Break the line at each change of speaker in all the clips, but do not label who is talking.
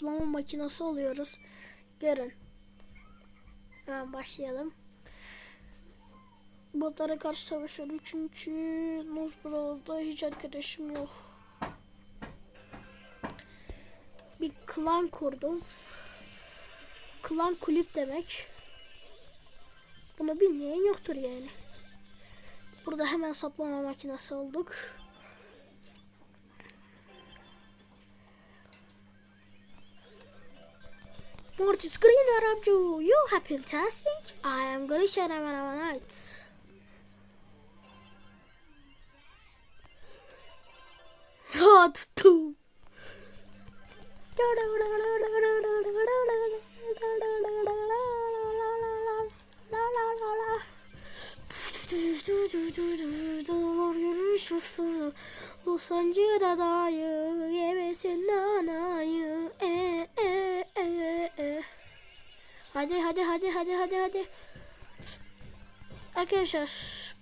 Toplama makinesi oluyoruz. Görün. Hemen başlayalım. Botlara karşı savaşıyorum çünkü Nosbrow'da hiç arkadaşım yok. Bir klan kurdum. Klan kulüp demek. Bunu bilmeyen yoktur yani. Burada hemen saplama makinesi olduk. Mortis Green Arabju, you have been testing I am Grisha Ramanavanite. Not two. Los sancıda da yemesin Hadi hadi hadi hadi hadi hadi. Arkadaşlar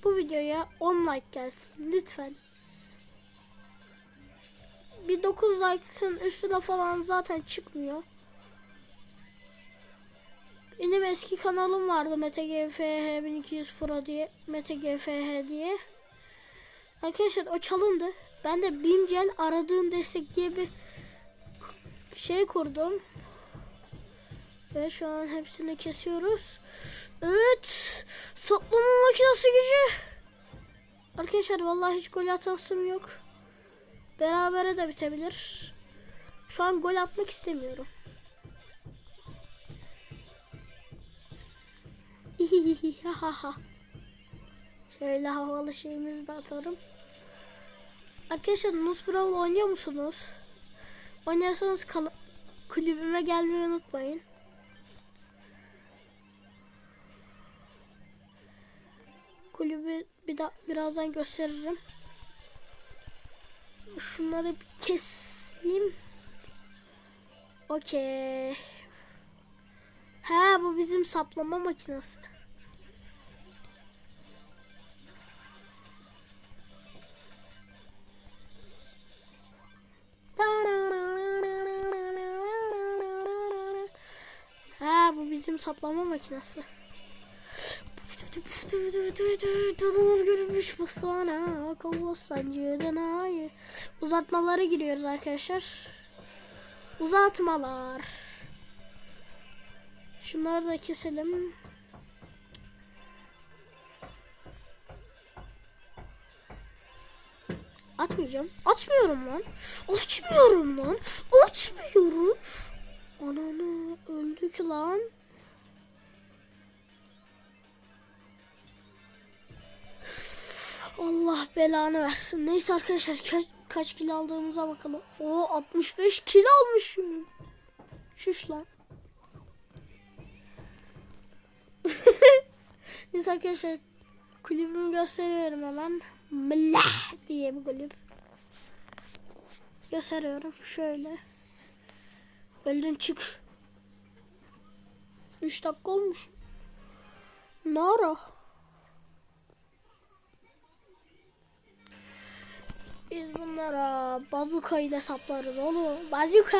bu videoya 10 like gelsin lütfen. Bir 9 like'ın üstüne falan zaten çıkmıyor. Benim eski kanalım vardı Mete GFH 1200 Pro diye Mete GFH diye. Arkadaşlar o çalındı. Ben de Bimgel aradığın destek diye bir şey kurdum. Ve şu an hepsini kesiyoruz. Evet. Toplama makinesi gücü. Arkadaşlar vallahi hiç gol atasım yok. Berabere de bitebilir. Şu an gol atmak istemiyorum. Şöyle havalı şeyimizi de atarım. Arkadaşlar Nus Brawl oynuyor musunuz? Oynuyorsanız kal- kulübüme gelmeyi unutmayın. Kulübü bir daha birazdan gösteririm. Şunları bir keseyim. Okey. Ha bu bizim saplama makinesi. Ha bu bizim saplama makinesi. Görünmüş bastana Kovbostancı Zenayi Uzatmalara giriyoruz arkadaşlar. Uzatmalar. Şunları da keselim. Atmayacağım. Atmıyorum lan. Açmıyorum lan. Açmıyorum. Ananı öldük lan Allah belanı versin. Neyse arkadaşlar kaç, kaç kilo aldığımıza bakalım. O 65 kilo almışım. Şuş lan. Neyse arkadaşlar kulübümü gösteriyorum hemen. Mlah diye bir kulüp. Gösteriyorum şöyle. Öldün çık. 3 dakika olmuş. Ne? Biz bunlara bazuka ile saplarız oğlum. Bazuka.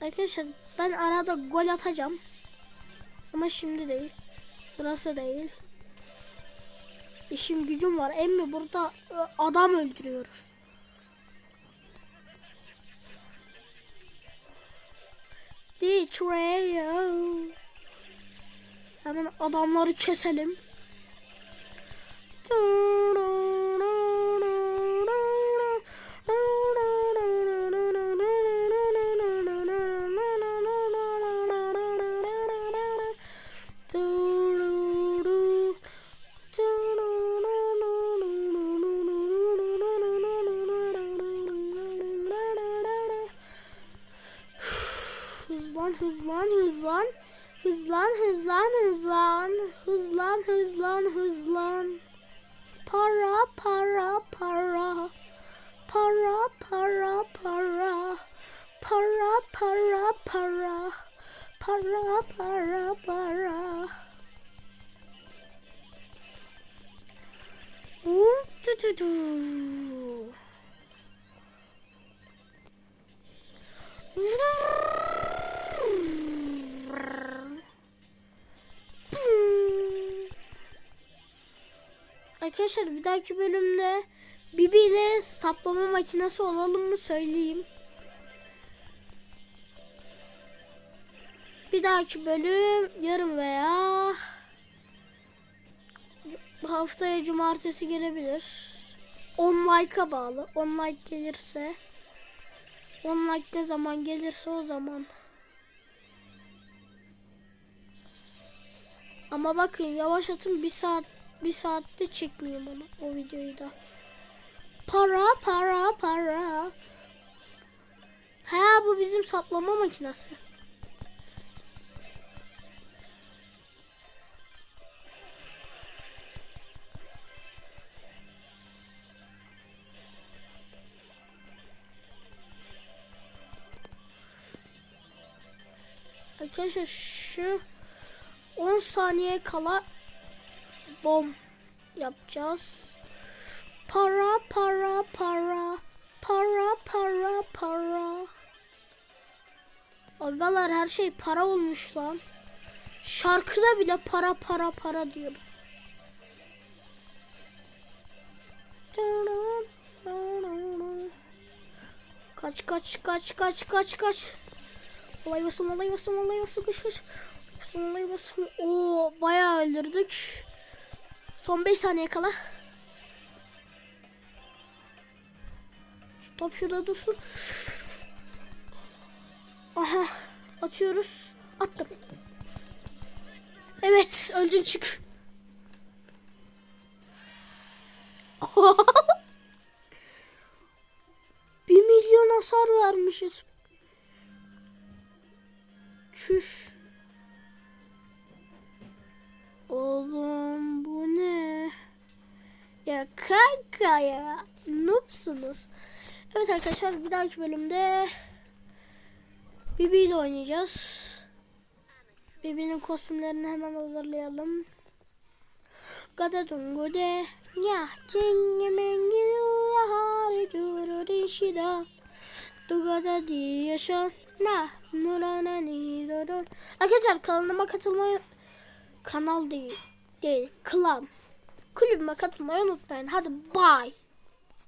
Arkadaşlar ben arada gol atacağım. Ama şimdi değil. Sırası değil. İşim gücüm var. Emmi burada e, adam öldürüyoruz. Betrayal. Hemen adamları keselim. Who's hızlan. Who's hızlan Who's hızlan Who's hızlan Who's hızlan. Para para para. Para para para. Para para para. Para para para. Ooh, do do do. Arkadaşlar bir dahaki bölümde Bibi ile saplama makinesi olalım mı söyleyeyim. Bir dahaki bölüm yarın veya haftaya cumartesi gelebilir. 10 like'a bağlı. 10 like gelirse 10 like ne zaman gelirse o zaman. Ama bakın yavaş atın bir saat bir saatte çekmiyorum onu o videoyu da. Para para para. Ha bu bizim saplama makinesi. Arkadaşlar şu 10 saniye kala bom yapacağız. Para para para para para para. Agalar her şey para olmuş lan. Şarkıda bile para para para diyoruz. Kaç kaç kaç kaç kaç kaç. Olay basın olay basın olay basın kaç kaç. Basın olay basın. Oo bayağı öldürdük. Son 5 saniye kala. Top şurada dursun. Aha atıyoruz. Attım. Evet öldün çık. Bir milyon hasar vermişiz. Çüş. Oğlum? Ya kanka ya. Noobsunuz. Evet arkadaşlar bir dahaki bölümde Bibi ile oynayacağız. Bibi'nin kostümlerini hemen hazırlayalım. Gada dungude ya cenge mengiru ya hari juru dişida Dugada diyaşon na nurana nirodon Arkadaşlar kanalıma katılmayı kanal değil değil klan kulübüme katılmayı unutmayın. Hadi bye.